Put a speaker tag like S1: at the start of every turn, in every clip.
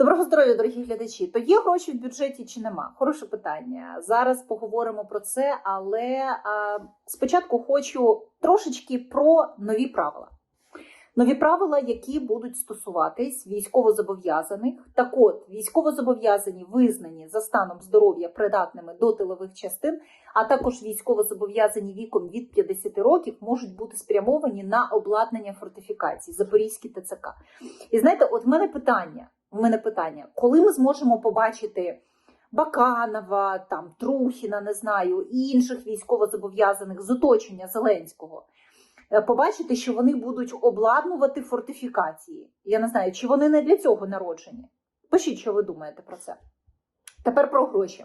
S1: Доброго здоров'я, дорогі глядачі. То є гроші в бюджеті чи нема? Хороше питання. Зараз поговоримо про це, але а, спочатку хочу трошечки про нові правила. Нові правила, які будуть стосуватись військовозобов'язаних. Так от, військовозобов'язані визнані за станом здоров'я придатними до тилових частин, а також військовозобов'язані віком від 50 років можуть бути спрямовані на обладнання фортифікацій, Запорізький ТЦК. І знаєте, от в мене питання. У мене питання, коли ми зможемо побачити Баканова, там Трухіна, не знаю, інших військовозобов'язаних з оточення Зеленського, побачити, що вони будуть обладнувати фортифікації. Я не знаю, чи вони не для цього народжені. Пишіть, що ви думаєте про це. Тепер про гроші.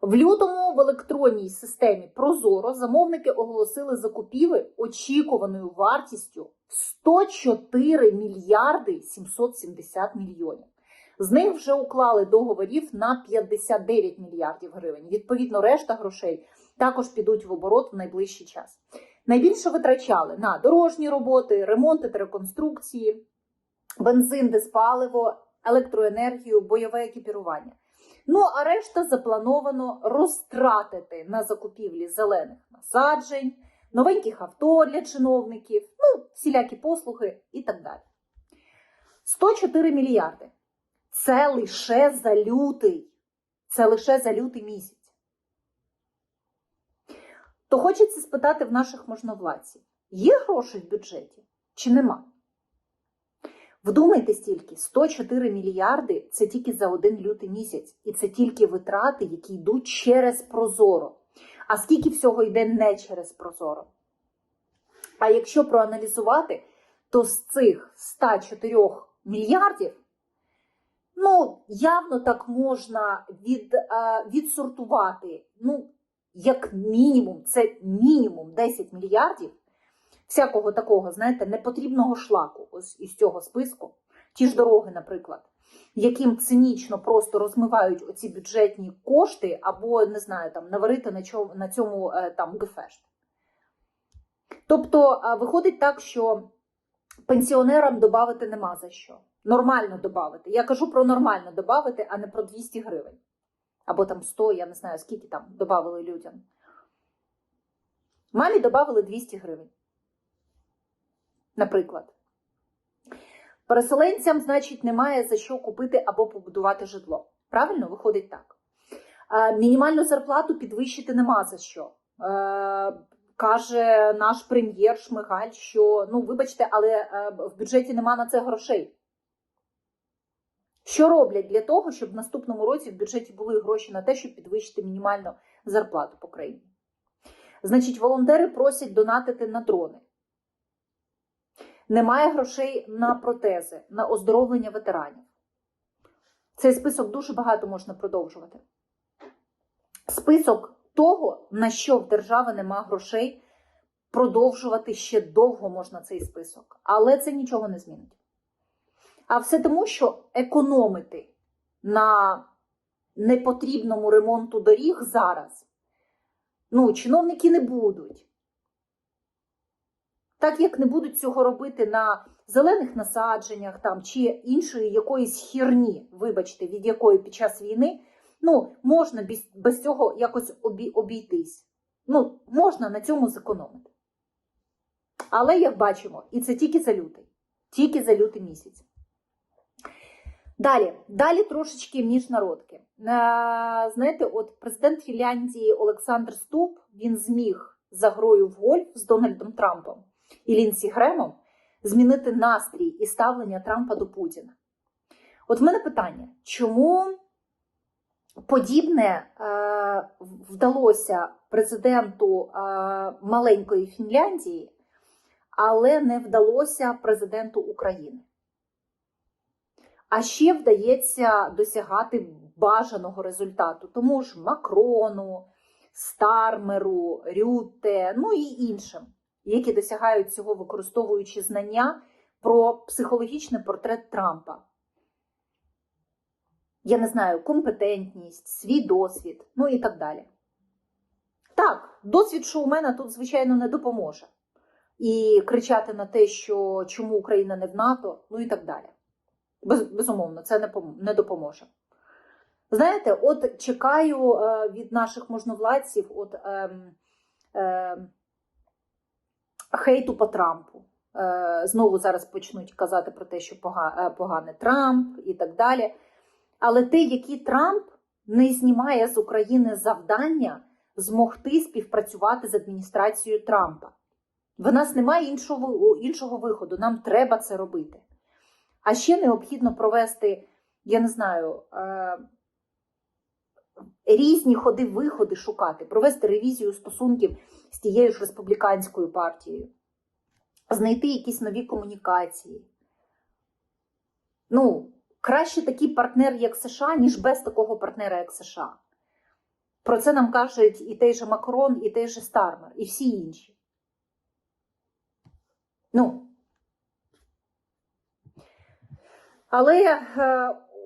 S1: В лютому в електронній системі Прозоро замовники оголосили закупівлі очікуваною вартістю 104 мільярди 770 мільйонів. З них вже уклали договорів на 59 мільярдів гривень. Відповідно, решта грошей також підуть в оборот в найближчий час. Найбільше витрачали на дорожні роботи, ремонти та реконструкції, бензин, диспаливо, електроенергію, бойове екіпірування. Ну а решта заплановано розтратити на закупівлі зелених насаджень, новеньких авто для чиновників, ну, всілякі послуги і так далі. 104 мільярди. Це лише за лютий. Це лише за лютий місяць. То хочеться спитати в наших можновладців: є гроші в бюджеті чи нема? Вдумайтесь тільки, 104 мільярди це тільки за один лютий місяць, і це тільки витрати, які йдуть через Прозоро. А скільки всього йде не через Прозоро? А якщо проаналізувати, то з цих 104 мільярдів, ну, явно так можна від, а, відсортувати, ну, як мінімум, це мінімум 10 мільярдів всякого такого, знаєте, непотрібного шлаку ось із цього списку. Ті ж дороги, наприклад, яким цинічно просто розмивають оці бюджетні кошти, або, не знаю, там наварити на чому, на цьому е, там гефешт. Тобто е, виходить так, що пенсіонерам додати нема за що. Нормально додати. Я кажу про нормально додати, а не про 200 гривень. Або там 100, я не знаю, скільки там додали людям. Мамі додали 200 гривень. Наприклад. Переселенцям, значить, немає за що купити або побудувати житло. Правильно, виходить так. Е, Мінімальну зарплату підвищити нема за що. Е, Каже наш прем'єр Шмигаль, що ну, вибачте, але е, в бюджеті нема на це грошей. Що роблять для того, щоб в наступному році в бюджеті були гроші на те, щоб підвищити мінімальну зарплату по країні? Значить, волонтери просять донатити на дрони. Немає грошей на протези, на оздоровлення ветеранів. Цей список дуже багато можна продовжувати. Список того, на що в держави нема грошей, продовжувати ще довго можна цей список. Але це нічого не змінить. А все тому, що економити на непотрібному ремонту доріг зараз, ну, чиновники не будуть. Так як не будуть цього робити на зелених насадженнях там, чи іншої якоїсь хірні, вибачте, від якої під час війни ну, можна без, без цього якось обі, обійтись. Ну, можна на цьому зекономити. Але, як бачимо, і це тільки за лютий, тільки за лютий місяць. Далі, далі трошечки міжнародки. Е, знаєте, от президент Фінляндії Олександр Ступ він зміг за грою в гольф з Дональдом Трампом і Лінсі Гремом змінити настрій і ставлення Трампа до Путіна. От в мене питання: чому подібне е, вдалося президенту е, маленької Фінляндії, але не вдалося президенту України? А ще вдається досягати бажаного результату, тому ж Макрону, Стармеру, Рюте, ну і іншим, які досягають цього, використовуючи знання про психологічний портрет Трампа. Я не знаю, компетентність, свій досвід, ну і так далі. Так, досвід шоумена тут, звичайно, не допоможе. І кричати на те, що чому Україна не в НАТО, ну і так далі. Без, безумовно, це не, пом- не допоможе. Знаєте, от чекаю е, від наших можновладців от, ем, ем, хейту по Трампу. Е, знову зараз почнуть казати про те, що е, поганий Трамп і так далі. Але те, який Трамп не знімає з України завдання змогти співпрацювати з адміністрацією Трампа. В нас немає іншого, іншого виходу, нам треба це робити. А ще необхідно провести, я не знаю, е, різні ходи-виходи шукати, провести ревізію стосунків з тією ж республіканською партією, знайти якісь нові комунікації. Ну, краще такий партнер, як США, ніж без такого партнера, як США. Про це нам кажуть і той же Макрон, і той же Стармер, і всі інші. Ну. Але е,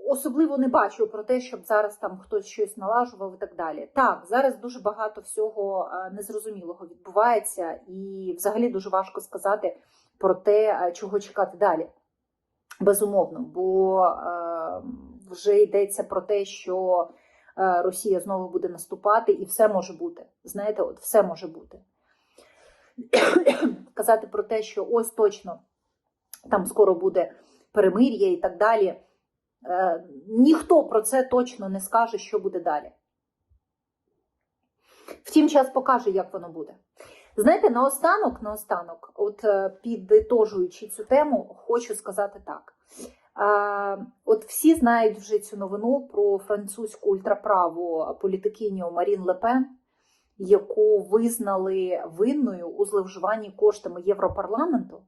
S1: особливо не бачу про те, щоб зараз там хтось щось налажував і так далі. Так, зараз дуже багато всього е, незрозумілого відбувається, і взагалі дуже важко сказати про те, е, чого чекати далі. Безумовно, бо вже йдеться про те, що Росія знову буде наступати, і все може бути. Знаєте, от все може бути. Казати про те, що ось точно там скоро буде перемир'я і так далі. Е, ніхто про це точно не скаже, що буде далі. Втім, час покаже, як воно буде. Знаєте, наостанок, наостанок, от е, підтожуючи цю тему, хочу сказати так. Е, От всі знають вже цю новину про французьку ультраправу політикиню Марін Лепен, яку визнали винною у зловживанні коштами Європарламенту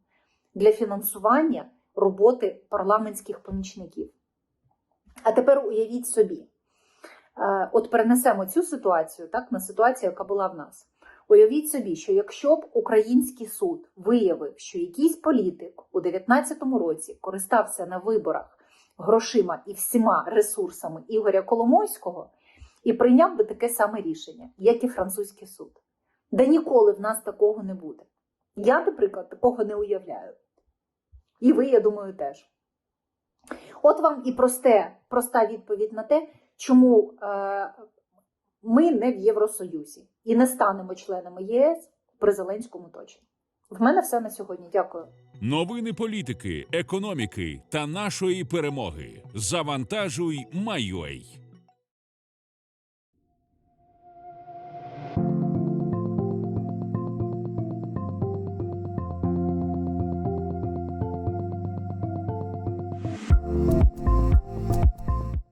S1: для фінансування роботи парламентських помічників. А тепер уявіть собі, е, от перенесемо цю ситуацію так, на ситуацію, яка була в нас. Уявіть собі, що якщо б український суд виявив, що якийсь політик у 2019 році користався на виборах грошима і всіма ресурсами Ігоря Коломойського і прийняв би таке саме рішення, як і французький суд. Да ніколи в нас такого не буде. Я, наприклад, такого не уявляю. І ви, я думаю, теж. От вам і просте, проста відповідь на те, чому е, ми не в Євросоюзі і не станемо членами ЄС при Зеленському точно. В мене все на сьогодні. Дякую.
S2: Новини політики, економіки та нашої перемоги. Завантажуй, майой.